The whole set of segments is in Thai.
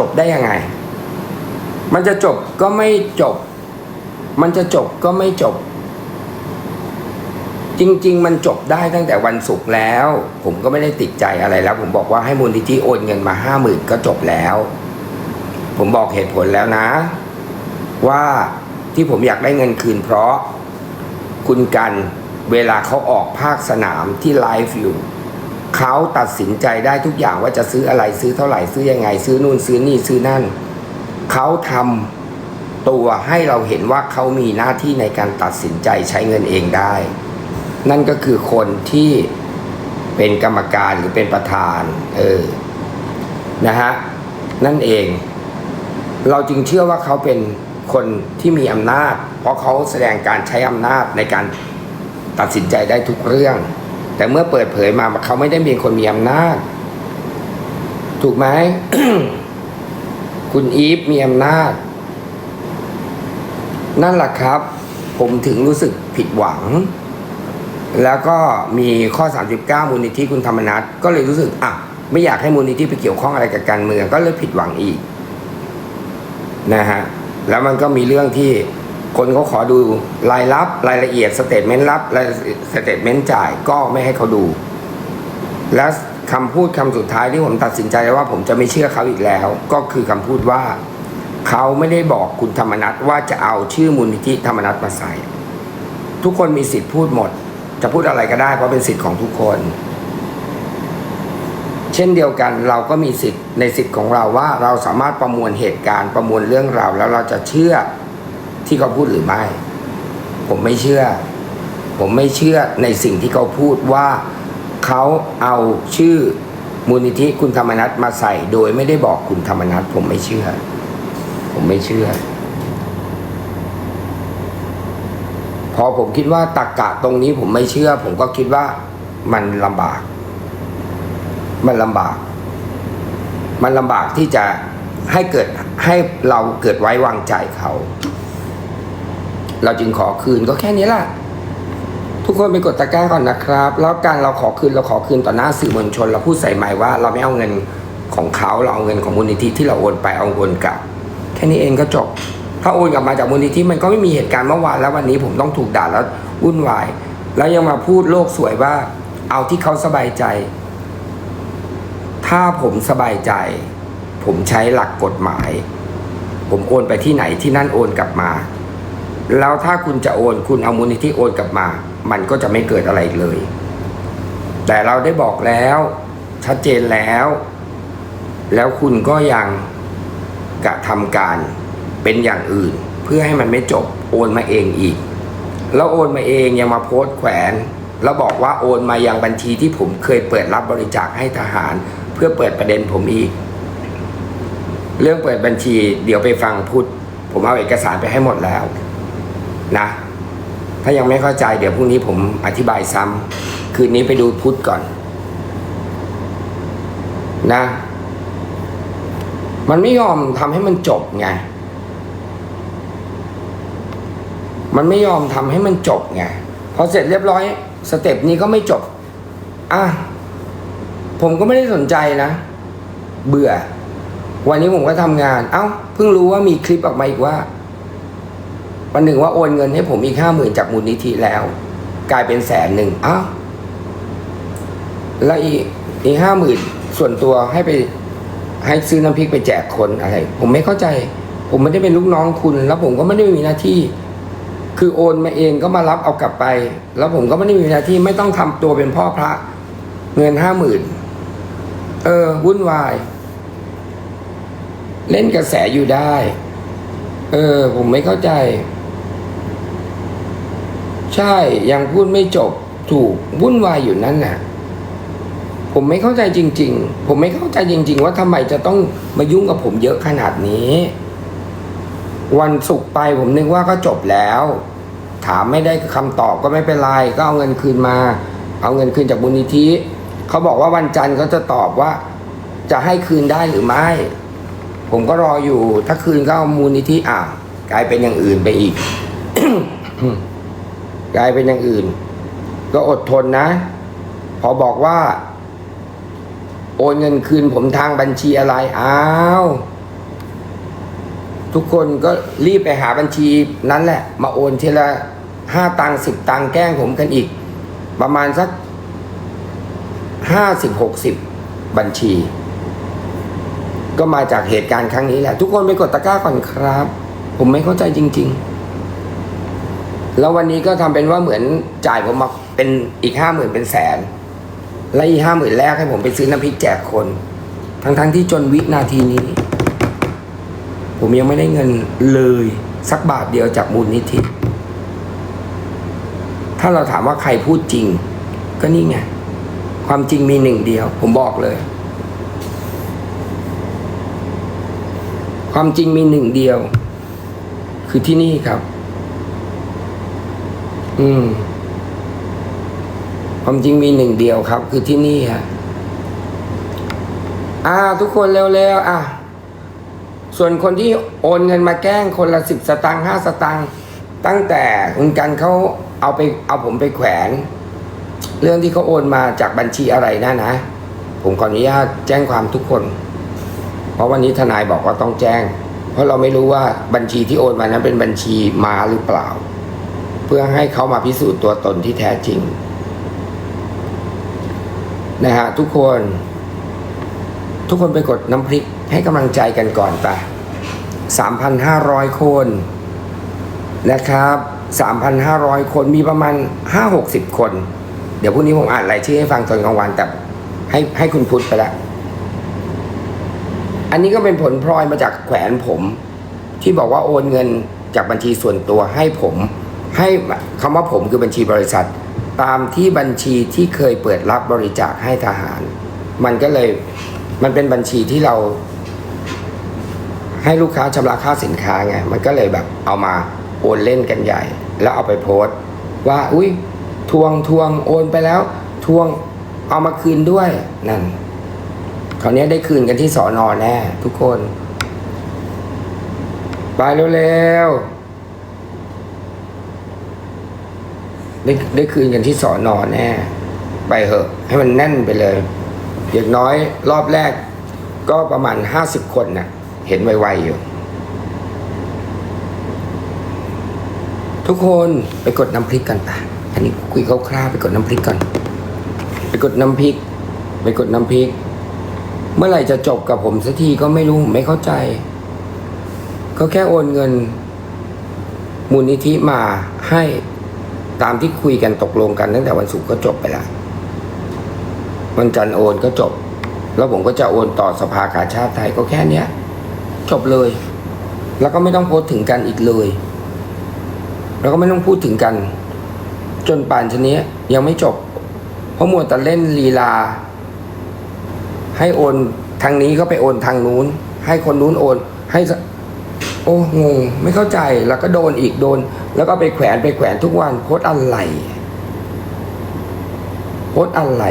จบได้ยังไง มันจะจบก็ไม่จบ มันจะจบก็ไม่จบ จริง ๆ มันจบได้ตั้งแต่วันศุกร์แล้ว ผมก็ไม่ได้ติดใจอะไรแล้ว ผมบอกว่าให้มูลนิธิโอนเงินมาห้าหมื่นก็จบแล้ว ผมบอกเหตุผลแล้วนะ ว่าที่ผมอยากได้เงินคืนเพราะ คุณกันเวลาเขาออกภาคสนามที่ไลฟ์อยู่ เขาตัดสินใจได้ทุกอย่างว่าจะซื้ออะไรซื้อเท่าไหร่ซื้อยังไง ซื้อนู่นซื้อนี่ซื้อนั่น เขาทำตัวให้เราเห็นว่าเขามีหน้าที่ในการตัดสินใจใช้เงินเองได้ นั่นก็คือคนที่เป็นกรรมการหรือเป็นประธาน เออนะฮะนั่นเอง เราจึงเชื่อว่าเขาเป็นคนที่มีอำนาจ เพราะเขาแสดงการใช้อำนาจในการตัดสินใจได้ทุกเรื่อง แต่เมื่อเปิดเผยมาเขาไม่ได้เป็นคนมีอำนาจ ถูกไหมคุณอีฟมีอำนาจ นั่นแหละครับ ผมถึงรู้สึกผิดหวัง แล้วก็มีข้อ 39 มูลนิธิคุณธรรมนัฐก็เลยรู้สึกอะไม่อยากให้มูลนิธิไปเกี่ยวข้องอะไรกับการเมืองก็เลยผิดหวังอีก นะฮะ แล้วมันก็มีเรื่องที่ คนเขาขอดูรายรับรายละเอียดสเตทเมนต์รับรายสเตทเมนต์จ่ายก็ไม่ให้เขาดู และคำพูดคำสุดท้ายที่ผมตัดสินใจว่าผมจะไม่เชื่อเขาอีกแล้ว ก็คือคำพูดว่า เขาไม่ได้บอกคุณธรรมนัฐว่าจะเอาชื่อมูลนิธิธรรมนัฐมาใส่ ทุกคนมีสิทธิ์พูดหมด จะพูดอะไรก็ได้เพราะเป็นสิทธิ์ของทุกคน เช่นเดียวกันเราก็มีสิทธิ์ในสิทธิ์ของเราว่าเราสามารถประมวลเหตุการณ์ประมวลเรื่องราวแล้วเราจะเชื่อ ที่เขาพูดหรือไม่ ผมไม่เชื่อ ผมไม่เชื่อในสิ่งที่เขาพูดว่าเขาเอาชื่อมูลนิธิคุณธรรมนัฐมาใส่ โดยไม่ได้บอกคุณธรรมนัฐผมไม่เชื่อ ผมไม่เชื่อ พอผมคิดว่าตักกะตรงนี้ผมไม่เชื่อ ผมก็คิดว่ามันลำบาก มันลำบาก มันลำบากที่จะให้เกิดให้เราเกิดไว้วางใจเขา เราจึงขอคืนก็แค่นี้แหละทุกคนไปกดตะกร้าก่อนนะครับ แล้วการเราขอคืนเราขอคืนต่อหน้าสื่อมวลชน เราพูดใส่ไมค์ว่าเราไม่เอาเงินของเขาเราเอาเงินของมูลนิธิที่เราโอนไปเอาโอนกลับ แค่นี้เองก็จบ ถ้าโอนกลับมาจากมูลนิธิมันก็ไม่มีเหตุการณ์เมื่อวานแล้ววันนี้ผมต้องถูกด่าแล้ววุ่นวาย แล้วยังมาพูดโลกสวยว่า เอาที่เขาสบายใจ ถ้าผมสบายใจ ผมใช้หลักกฎหมาย ผมโอนไปที่ไหนที่นั่นโอนกลับมา แล้วถ้าคุณจะโอนคุณเอามูลนิธิโอนกลับมา มันก็จะไม่เกิดอะไรเลย แต่เราได้บอกแล้ว ชัดเจนแล้ว แล้วคุณก็ยังกระทำการเป็นอย่างอื่น เพื่อให้มันไม่จบโอนมาเองอีก แล้วโอนมาเองยังมาโพสต์แขวนแล้วบอกว่าโอนมายังบัญชีที่ผมเคยเปิดรับบริจาคให้ทหาร เพื่อเปิดประเด็นผมอีก เรื่องเปิดบัญชีเดี๋ยวไปฟังพูดผมเอาเอกสารไปให้หมดแล้ว นะ ถ้ายังไม่เข้าใจเดี๋ยวพรุ่งนี้ผมอธิบายซ้ำคืนนี้ไปดูพุทธก่อน นะ มันไม่ยอมทำให้มันจบไง มันไม่ยอมทำให้มันจบไงพอเสร็จเรียบร้อยสเต็ปนี้ก็ไม่จบ อะ ผมก็ไม่ได้สนใจนะ เบื่อ วันนี้ผมก็ทำงาน เอ้า เพิ่งรู้ว่ามีคลิปออกมาอีกว่า วันหนึ่งว่าโอนเงินให้ผมอีกห้าหมื่นจากมูลนิธิแล้ว กลายเป็นแสนหนึ่งอ้าวแล้วอีกอีกห้าหมื่นส่วนตัวให้ไปให้ซื้อน้ำพริกไปแจกคนอะไร ผมไม่เข้าใจ ผมไม่ได้เป็นลูกน้องคุณ แล้วผมก็ไม่ได้มีหน้าที่ คือโอนมาเองก็มารับเอากลับไป แล้วผมก็ไม่ได้มีหน้าที่ไม่ต้องทำตัวเป็นพ่อพระ เงินห้าหมื่นเออวุ่นวาย เล่นกระแสอยู่ได้ เออ ผมไม่เข้าใจ ใช่ยังพูดไม่จบถูกวุ่นวายอยู่นั่นน่ะ ผมไม่เข้าใจจริง ๆ ผมไม่เข้าใจจริง ๆ ว่าทำไมจะต้องมายุ่งกับผมเยอะขนาดนี้ วันศุกร์ไปผมนึกว่าก็จบแล้ว ถามไม่ได้คำตอบก็ไม่เป็นไรก็เอาเงินคืนมา เอาเงินคืนจากมูลนิธิเขาบอกว่าวันจันทร์เขาจะตอบว่า จะให้คืนได้หรือไม่ ผมก็รออยู่ ถ้าคืนก็เอามูลนิธิอะกลายเป็นอย่างอื่นไปอีก กลายเป็นอย่างอื่น ก็อดทนนะ พอบอกว่า โอนเงินคืนผมทางบัญชีอะไรอ้าวทุกคนก็รีบไปหาบัญชีนั้นแหละ มาโอนทีละห้าตังสิบตังแกล้งผมกันอีก ประมาณสักห้าสิบหกสิบบัญชี ก็มาจากเหตุการณ์ครั้งนี้แหละ ทุกคนไปกดตะกร้าก่อนครับ ผมไม่เข้าใจจริง ๆ แล้ววันนี้ก็ทำเป็นว่าเหมือนจ่ายผมมาเป็นอีกห้าหมื่นเป็นแสน และอีกห้าหมื่นแรกให้ผมไปซื้อน้ำพริกแจกคน ทั้งๆที่จนวินาทีนี้ ผมยังไม่ได้เงินเลยสักบาทเดียวจากมูลนิธิ ถ้าเราถามว่าใครพูดจริง ก็นี่ไง ความจริงมีหนึ่งเดียว ผมบอกเลย ความจริงมีหนึ่งเดียว คือที่นี่ครับ อืมความจริงมีหนึ่งเดียวครับ คือที่นี่ฮะอ่า ทุกคนเร็วๆอะ ส่วนคนที่โอนเงินมาแกล้งคนละสิบสตางค์ห้าสตางค์ตั้งแต่คุณกันเขาเอาไปเอาผมไปแขวน เรื่องที่เขาโอนมาจากบัญชีอะไรนะนะ ผมขออนุญาตแจ้งความทุกคน เพราะวันนี้ทนายบอกว่าต้องแจ้ง เพราะเราไม่รู้ว่าบัญชีที่โอนมานั้นเป็นบัญชีมาหรือเปล่า พื่อให้เขามาพิสูจน์ตัวตนที่แท้จริงนะฮะทุกคน ทุกคนไปกดน้ำพริกให้กำลังใจกันก่อนไป3,500 คนนะครับ 3,500 คนมีประมาณ 5-60 คน เดี๋ยวพรุ่งนี้ผมอ่านรายชื่อให้ฟังตอนกลางวันแต่ให้ให้คุณพุทธไปล้วอันนี้ก็เป็นผลพลอยมาจากแขวนผม ที่บอกว่าโอนเงินจากบัญชีส่วนตัวให้ผม ให้คำว่าผมคือบัญชีบริษัท ตามที่บัญชีที่เคยเปิดรับบริจาคให้ทหาร มันก็เลยมันเป็นบัญชีที่เรา ให้ลูกค้าชำระค่าสินค้าไงมันก็เลยแบบเอามาโอนเล่นกันใหญ่ แล้วเอาไปโพสต์ ว่าอุ้ยทวงทวงโอนไปแล้วทวงเอามาคืนด้วยนั่นคราวนี้ได้คืนกันที่สอนอแน่ทุกคน ไปเร็วๆ ได้ได้คืนกันที่สอนอแน่ ไปเหอะ ให้มันแน่นไปเลย อย่างน้อยรอบแรก ก็ประมาณห้าสิบคนน่ะ เห็นไวๆอยู่ ทุกคนไปกดน้ำพริกกันปะอันนี้คุยคร่าวๆไปกดน้ำพริกก่อน ไปกดน้ำพริก ไปกดน้ำพริก เมื่อไหร่จะจบกับผมสักทีก็ไม่รู้ไม่เข้าใจเขาแค่โอนเงินมูลนิธิมาให้ ตามที่คุยกันตกลงกันตั้งแต่วันศุกร์ก็จบไปล้ววันจันทร์โอนก็จบ แล้วผมก็จะโอนต่อสภากาชาติไทยก็แค่เนี้ย จบเลย แล้วก็ไม่ต้องโพสต์ถึงกันอีกเลย แล้วก็ไม่ต้องพูดถึงกัน จนป่านชนี้ยังไม่จบ เพราะมัวแต่เล่นลีลา ให้โอนทางนี้ก็ไปโอนทางนู้น ให้คนนู้นโอน ให้ส อ้งงไม่เข้าใจแล้วก็โดนอีกโดน แล้วก็ไปแขวนไปแขวนทุกวันโพสอะไรโพสอะไร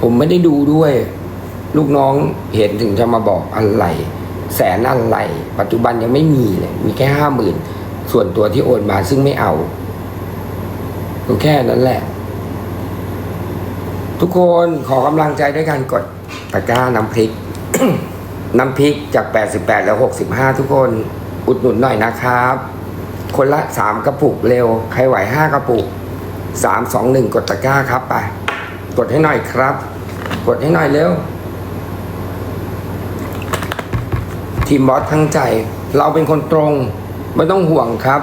ผมไม่ได้ดูด้วย ลูกน้องเห็นถึงจะมาบอกอะไร แสนอะไร ปัจจุบันยังไม่มีเลยมีแค่ห้าหมื่นส่วนตัวที่โอนมาซึ่งไม่เอาก็แค่นั้นแหละ ทุกคนขอกำลังใจด้วยการกดตะกร้าน้ำพริก น้ำพริกจาก 88 แล้ว 65 ทุกคนอุดหนุนหน่อยนะครับ คนละ 3 กระปุกเร็ว ใครไหว 5 กระปุก 3 2 1 กดตะกร้าครับไป กดให้หน่อยครับ กดให้หน่อยเร็ว ทีมบอสทั้งใจ เราเป็นคนตรง ไม่ต้องห่วงครับ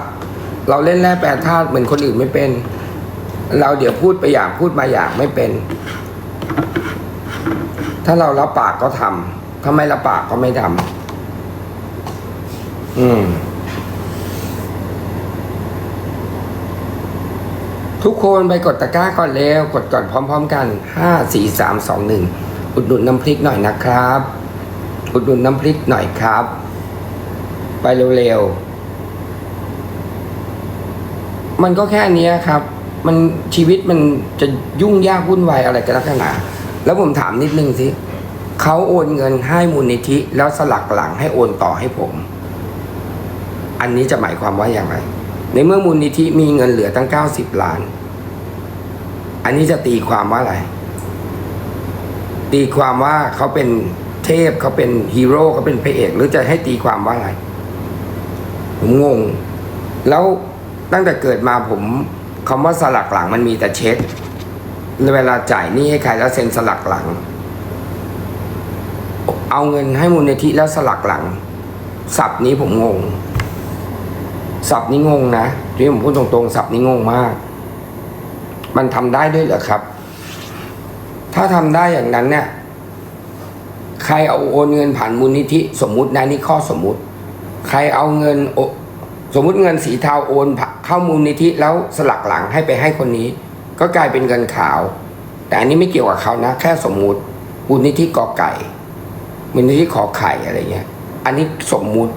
เราเล่นแร่แปรธาตุเหมือนคนอื่นไม่เป็น เราเดี๋ยวพูดไปอย่างพูดมาอย่างไม่เป็น ถ้าเรารับปากก็ทำ ถ้าไม่รับปากก็ไม่ทำอืม ทุกคนไปกดตะกร้าก่อนเร็วกดก่อนพร้อม ๆ กันห้าสี่สามสองหนึ่งอุดหนุนน้ำพริกหน่อยนะครับ อุดหนุนน้ำพริกหน่อยครับ ไปเร็วๆ มันก็แค่นี้ครับ มันชีวิตมันจะยุ่งยากวุ่นวายอะไรกันนักหนาแล้วผมถามนิดนึงสิ เขาโอนเงินให้มูลนิธิ แล้วสลักหลังให้โอนต่อให้ผม อันนี้จะหมายความว่าอย่างไร ในเมื่อมูลนิธิมีเงินเหลือตั้ง 90 ล้าน อันนี้จะตีความว่าอะไร ตีความว่าเขาเป็นเทพเขาเป็นฮีโร่เขาเป็นพระเอกหรือจะให้ตีความว่าอะไรผมงง แล้วตั้งแต่เกิดมาผมคำว่าสลักหลังมันมีแต่เช็คเวลาจ่ายหนี้ให้ใครแล้วเซ็นสลักหลัง เอาเงินให้มูลนิธิแล้วสลักหลังสับนี้ผมงงสับนี้งงนะที่ผมพูดตรงๆสับนี้งงมาก มันทำได้ด้วยเหรอครับ ถ้าทำได้อย่างนั้นเนี่ยใครเอาโอนเงินผ่านมูลนิธิ สมมุตินะนี่ข้อสมมุติ ใครเอาเงินโอสมมุติเงินสีเทาโอนเข้ามูลนิธิแล้วสลักหลังให้ไปให้คนนี้ ก็กลายเป็นเงินขาว แต่อันนี้ไม่เกี่ยวกับเขานะ แค่สมมุติมูลนิธิกอไก่ มูลนิธิขอไข่อะไรเงี้ย อันนี้สมมุติ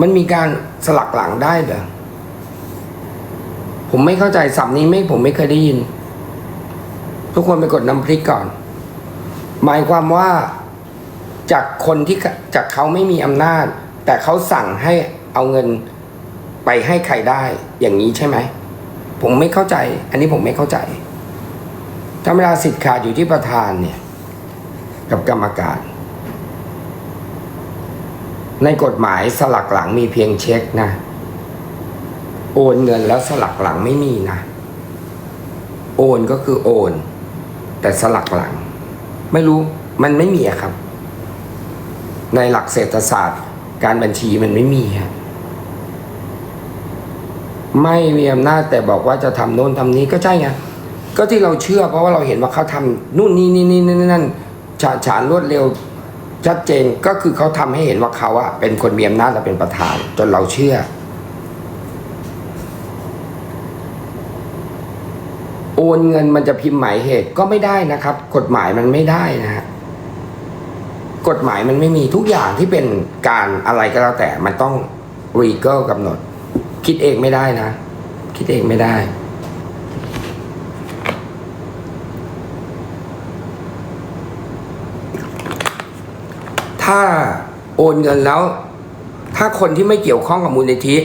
มันมีการสลักหลังได้เหรอผมไม่เข้าใจศัพท์นี้ไม่ผมไม่เคยได้ยิน ทุกคนไปกดน้ำพริกก่อน หมายความว่าจากคนที่จากเขาไม่มีอำนาจ แต่เขาสั่งให้เอาเงินไปให้ใครได้อย่างนี้ใช่ไหม ผมไม่เข้าใจ อันนี้ผมไม่เข้าใจถ้าเวลาสิทธิ์ขาดอยู่ที่ประธานเนี่ย กับกรรมการ ในกฎหมายสลักหลังมีเพียงเช็คนะ โอนเงินแล้วสลักหลังไม่มีนะ โอนก็คือโอน แต่สลักหลัง ไม่รู้มันไม่มีครับ ในหลักเศรษฐศาสตร์ การบัญชีมันไม่มีฮะไม่มีอำนาจแต่บอกว่าจะทำโน่นทำนี้ก็ใช่ไงก็ที่เราเชื่อเพราะว่าเราเห็นว่าเขาทำนู่นนี่นี่นี่นั่นนั่นฉาฉานรวดเร็ว ชัดเจนก็คือเขาทำให้เห็นว่าเขาอะเป็นคนมีอำนาจและเป็นประธาน จนเราเชื่อ โอนเงินมันจะพิมพ์หมายเหตุก็ไม่ได้นะครับ กฎหมายมันไม่ได้นะฮะกฎหมายมันไม่มีทุกอย่างที่เป็นการอะไรก็แล้วแต่มันต้องรีเกิลกำหนด คิดเองไม่ได้นะ คิดเองไม่ได้ ถ้าโอนเงินแล้ว ถ้าคนที่ไม่เกี่ยวข้องกับมูลนิธิ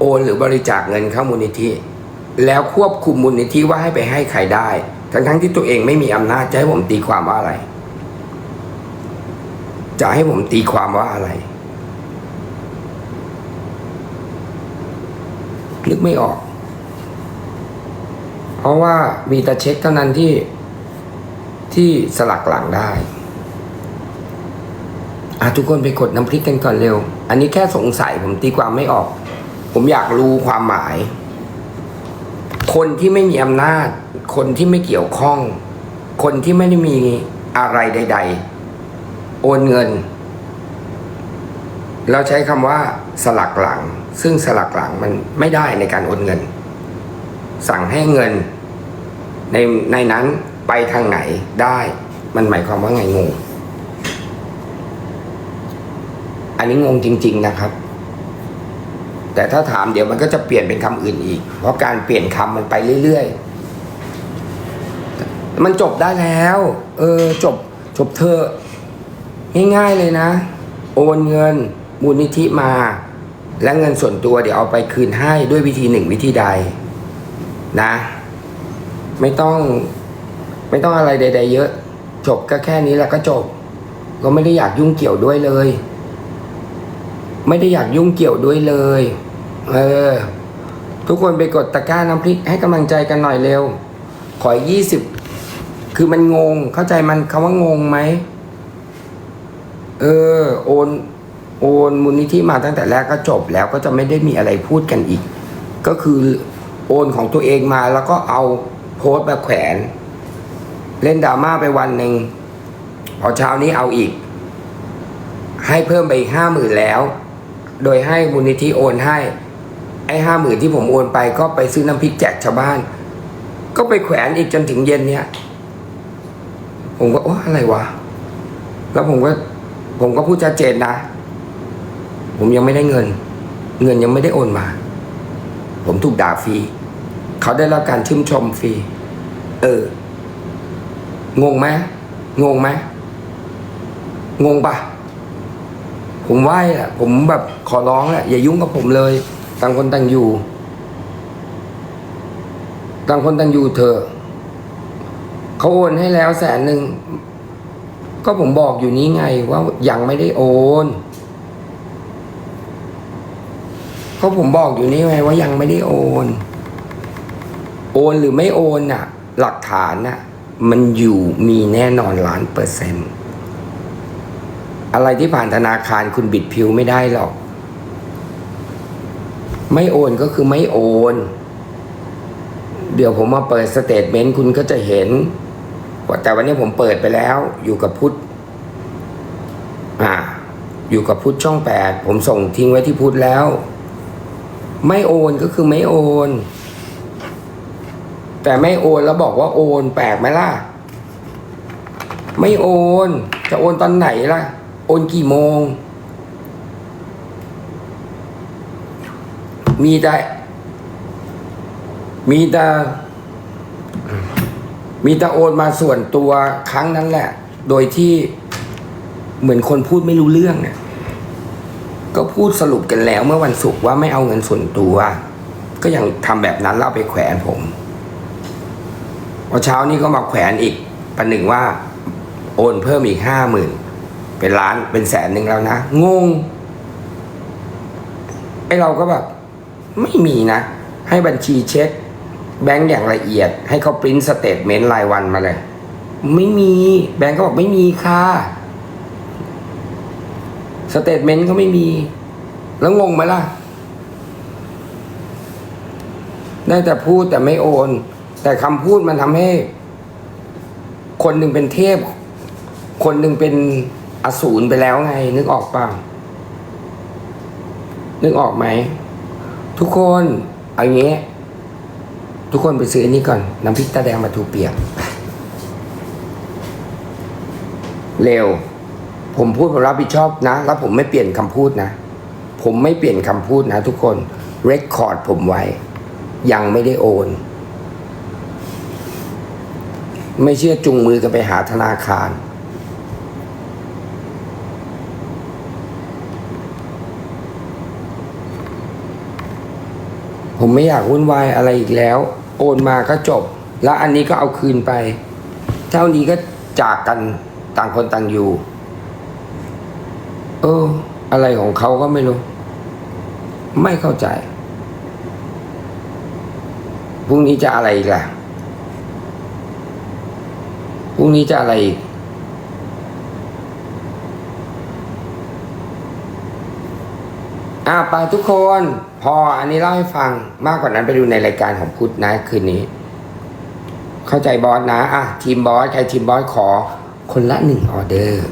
โอนหรือบริจาคเงินเข้ามูลนิธิ แล้วควบคุมมูลนิธิว่าให้ไปให้ใครได้ ทั้งทั้งที่ตัวเองไม่มีอำนาจจะให้ผมตีความว่าอะไร จะให้ผมตีความว่าอะไรนึกไม่ออก เพราะว่ามีแต่เช็คเท่านั้นที่ที่สลักหลังได้ อะทุกคนไปกดน้ำพริกกันก่อนเร็ว อันนี้แค่สงสัยผมตีความไม่ออก ผมอยากรู้ความหมาย คนที่ไม่มีอำนาจ คนที่ไม่เกี่ยวข้อง คนที่ไม่ได้มีอะไรใด ๆ โอนเงิน เราใช้คำว่าสลักหลัง ซึ่งสลักหลังมันไม่ได้ในการโอนเงิน สั่งให้เงิน ในในนั้นไปทางไหนได้ มันหมายความว่าไงงง อันนี้งงจริง ๆนะครับ แต่ถ้าถามเดี๋ยวมันก็จะเปลี่ยนเป็นคำอื่นอีก เพราะการเปลี่ยนคำมันไปเรื่อยๆ มันจบได้แล้ว เออ จบ จบเธอ ง่ายๆเลยนะ โอนเงินมูลนิธิมา และเงินส่วนตัวเดี๋ยวเอาไปคืนให้ด้วยวิธีหนึ่งวิธีใด นะ ไม่ต้อง ไม่ต้องอะไรใด ๆ เยอะ จบก็แค่นี้แล้วก็จบ ก็ไม่ได้อยากยุ่งเกี่ยวด้วยเลย ไม่ได้อยากยุ่งเกี่ยวด้วยเลย เออ ทุกคนไปกดตะกร้าน้ำพริกให้กำลังใจกันหน่อยเร็ว ขอยี่สิบคือมันงง เข้าใจมันคำว่างงไหม เออ โอน โอนมูลนิธิมาตั้งแต่แรกก็จบแล้วก็จะไม่ได้มีอะไรพูดกันอีก ก็คือโอนของตัวเองมาแล้วก็เอาโพสต์มาแขวน เล่นดราม่าไปวันหนึ่งพอเช้านี้เอาอีก ให้เพิ่มไปอีกห้าหมื่นแล้ว โดยให้มูลนิธิโอนให้ ไอ้ห้าหมื่นที่ผมโอนไปก็ไปซื้อน้ำพริกแจกชาวบ้าน ก็ไปแขวนอีกจนถึงเย็นเนี้ยผมก็โอ้อะไรวะ แล้วผมก็ผมก็พูดชัดเจนนะ ผมยังไม่ได้เงิน เงินยังไม่ได้โอนมา ผมถูกด่าฟรีเขาได้รับการชื่นชมฟรี เออ งงไหมงงไหมงงปะ ผมไหว้อะผมแบบขอร้องแหละอย่ายุ่งกับผมเลย ต่างคนต่างอยู่ ต่างคนต่างอยู่เถอเขาโอนให้แล้วแสนหนึ่งก็ผมบอกอยู่นี้ไงว่ายังไม่ได้โอนก็ผมบอกอยู่นี่ไงว่ายังไม่ได้โอน โอนหรือไม่โอนน่ะ หลักฐานน่ะ มันอยู่มีแน่นอนล้านเปอร์เซ็นต์ อะไรที่ผ่านธนาคารคุณบิดพิวไม่ได้หรอก ไม่โอนก็คือไม่โอน เดี๋ยวผมมาเปิดสเตทเมนต์คุณก็จะเห็นว่าแต่วันนี้ผมเปิดไปแล้ว อยู่กับพุทธอ่า อยู่กับพุทธช่องแปดผมส่งทิ้งไว้ที่พุทธแล้ว ไม่โอนก็คือไม่โอน แต่ไม่โอนแล้วบอกว่าโอนแปลกไหมล่ะ ไม่โอน จะโอนตอนไหนล่ะ โอนกี่โมง มีแต่มีแต่มีแต่โอนมาส่วนตัวครั้งนั้นแหละ โดยที่เหมือนคนพูดไม่รู้เรื่องเนี่ย ก็พูดสรุปกันแล้วเมื่อวันศุกร์ว่าไม่เอาเงินส่วนตัว ก็ยังทำแบบนั้นแล้วเอาไปแขวนผมพอเช้านี้ก็มาแขวนอีกประหนึ่งว่า โอนเพิ่มอีกห้าหมื่น เป็นล้านเป็นแสนหนึ่งแล้วนะ งงไอเราก็แบบไม่มีนะ ให้บัญชีเช็ค แบงก์อย่างละเอียด ให้เขาปริ้นสเตทเมนต์รายวันมาเลย ไม่มีแบงก์ก็บอกไม่มีค่ะสเตทเมนต์ก็ไม่มี แล้วงงไหมล่ะ ได้แต่พูดแต่ไม่โอน แต่คำพูดมันทำให้ คนหนึ่งเป็นเทพ คนหนึ่งเป็น อสูรไปแล้วไง นึกออกเปล่านึกออกไหม ทุกคนเอาอย่างเงี้ยทุกคนไปซื้ออันนี้ก่อน น้ำพริกตาแดงมาทูเปียก เร็ว ผมพูดผมรับผิดชอบนะ แล้วผมไม่เปลี่ยนคำพูดนะ ผมไม่เปลี่ยนคำพูดนะทุกคนเรคคอร์ดผมไว้ ยังไม่ได้โอน ไม่เชื่อจุงมือกันไปหาธนาคาร ผมไม่อยากวุ่นวายอะไรอีกแล้ว โอนมาก็จบ แล้วอันนี้ก็เอาคืนไป เท่านี้ก็จากกันต่างคนต่างอยู่ เออ อะไรของเขาก็ไม่รู้ ไม่เข้าใจพรุ่งนี้จะอะไรอีกล่ะพรุ่งนี้จะอะไรอีกอ่าไปทุกคน พออันนี้เล่าให้ฟังมากกว่านั้นไปดูในรายการของพุทธนะคืนนี้ เข้าใจบอสนะ อะ ทีมบอส ใครทีมบอสขอคนละหนึ่งออเดอร์